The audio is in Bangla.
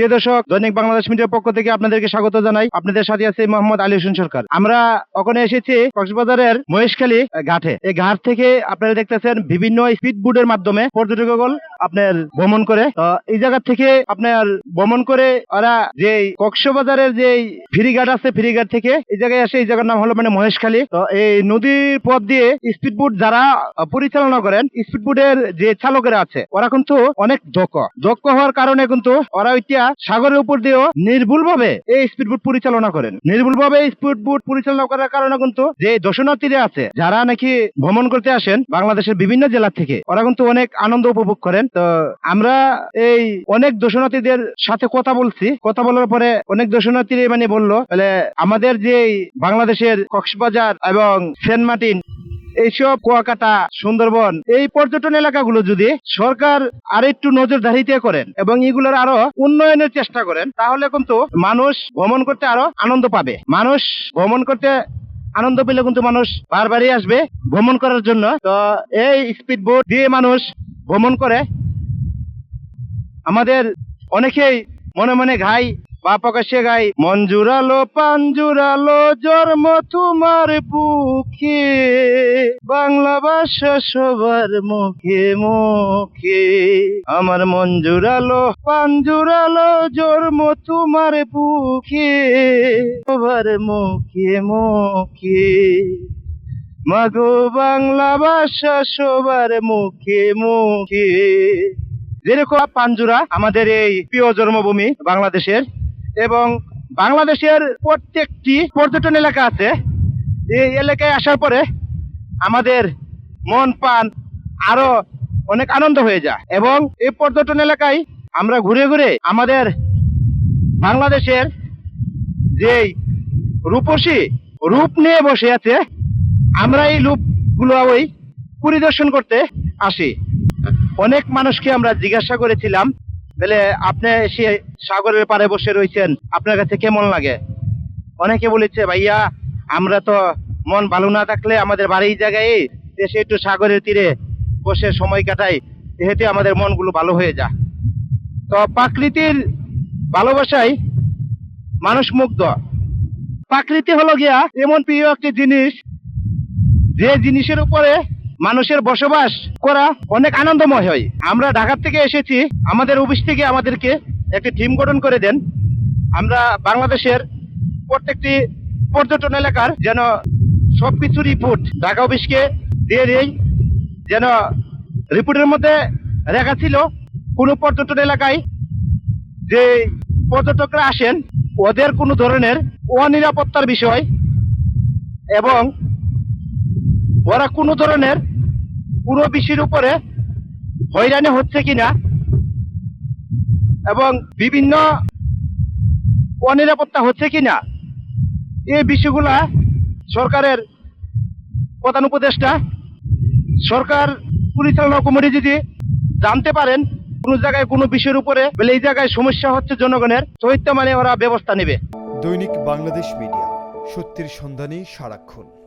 প্রিয় দর্শক, দৈনিক বাংলাদেশ মিডিয়ার পক্ষ থেকে আপনাদেরকে স্বাগত জানাই। আপনাদের সাথে আছে মোহাম্মদ আলী হোসেন সরকার। আমরা ওখানে এসেছি কক্সবাজারের মহেশখালী ঘাটে। এই ঘাট থেকে আপনারা দেখতেছেন বিভিন্ন স্পিড বোর্ডের মাধ্যমে পর্যটকগণ আপনার ভ্রমণ করে। তো এই জায়গা থেকে আপনার ভ্রমণ করে ওরা যে কক্সবাজারের যে ফেরিঘাট আছে, ফেরিঘাট থেকে এই জায়গায় আসে এই জায়গার নাম হলো মানে মহেশখালী। তো এই নদীর পথ দিয়ে স্পিড বোট যারা পরিচালনা করেন স্পিড বোটের যে চালকেরা আছে, ওরা কিন্তু অনেক দক্ষ। দক্ষ হওয়ার কারণে কিন্তু ওরা ওইটা সাগরের উপর দিয়েও নির্ভুল ভাবে এই স্পিড পরিচালনা করেন। নির্ভুল ভাবে স্পিড বোট পরিচালনা করার কারণে কিন্তু যে দর্শনার্থীরা আছে, যারা নাকি ভ্রমণ করতে আসেন বাংলাদেশের বিভিন্ন জেলা থেকে, ওরা কিন্তু অনেক আনন্দ উপভোগ করেন। তো আমরা এই অনেক দর্শনার্থীদের সাথে কথা বলছি। কথা বলার পরে অনেক দর্শনার্থী মানে বলল, তাহলে আমাদের যে বাংলাদেশের কক্সবাজার এবং সেন্ট মার্টিন এইসব কুয়াকাটা, সুন্দরবন, এই পর্যটন এলাকাগুলো যদি সরকার আর একটু নজরদারিতে করেন এবং এগুলোর আরও উন্নয়নের চেষ্টা করেন, তাহলে কিন্তু মানুষ ভ্রমণ করতে আরও আনন্দ পাবে। মানুষ ভ্রমণ করতে আনন্দ পেলে কিন্তু মানুষ বারবারই আসবে ভ্রমণ করার জন্য। তো এই স্পিড বোট দিয়ে মানুষ ভ্রমণ করে। আমাদের অনেকেই মনে মনে ঘাই বা প্রকাশ্যে গাই মন জুড়ালো পান জুড়ালো জন্ম তোমার বুকে। বাংলা ভাষা সবার মুখে মুখে। আমার মন জুড়ালো পান জুড়ালো জন্ম তোমার বুকে। সবার মুখে মুখে। মাগো, বাংলা ভাষা সবার মুখে মুখে। যেরকম পাঞ্জুরা আমাদের এই প্রিয় জন্মভূমি বাংলাদেশের। এবং বাংলাদেশের প্রত্যেকটি পর্যটন এলাকা আছে। এই এলাকায় আসার পরে আমাদের মন পান আরও অনেক আনন্দ হয়ে যায় এবং এই পর্যটন এলাকায় আমরা ঘুরে ঘুরে আমাদের বাংলাদেশের যে রূপসী রূপ নিয়ে বসে আছে, আমরা এই রূপগুলো ওই পরিদর্শন করতে আসি। অনেক মানুষকে আমরা জিজ্ঞাসা করেছিলাম বলে আপনি এসে সাগরের পাড়ে বসে রয়েছেন, আপনার কাছে কেমন লাগে? অনেকে বলেছে, ভাইয়া, আমরা তো মন ভালো না থাকলে আমাদের বাড়ির জায়গায় এসে একটু সাগরের তীরে বসে সময় কাটাই, এতে আমাদের মনগুলো ভালো হয়ে যায়। তো প্রাকৃতির ভালোবাসায় মানুষ মুগ্ধ। প্রাকৃতি হলো গিয়া এমন প্রিয় একটি জিনিস, যে জিনিসের উপরে মানুষের বসবাস করা অনেক আনন্দময় হয়। আমরা ঢাকা থেকে এসেছি, আমাদের অফিস থেকে আমাদেরকে একটি টিম গঠন করে দেন। আমরা বাংলাদেশের প্রত্যেকটি পর্যটন এলাকার যেন সবকিছু রিপোর্ট ঢাকা অফিসকে দিয়ে দেই, যেন রিপোর্টের মধ্যে লেখা ছিল, কোনো পর্যটন এলাকায় যে পর্যটকরা আসেন, ওদের কোনো ধরনের অনিরাপত্তার বিষয় এবং ওরা কোনো ধরনের কোনো বিষয়ের উপরে হয়রানি হচ্ছে কিনা এবং বিভিন্ন অনিরাপত্তা হচ্ছে কিনা এই বিষয়গুলা সরকারের প্রধান উপদেষ্টা, সরকার পরিচালনা কমিটি যদি জানতে পারেন, কোন জায়গায় কোনো বিষয়ের উপরে, বলে এই জায়গায় সমস্যা হচ্ছে জনগণের চৈত্য মানে ওরা ব্যবস্থা নেবে। দৈনিক বাংলাদেশ মিডিয়া, সত্যের সন্ধানে সারাক্ষণ।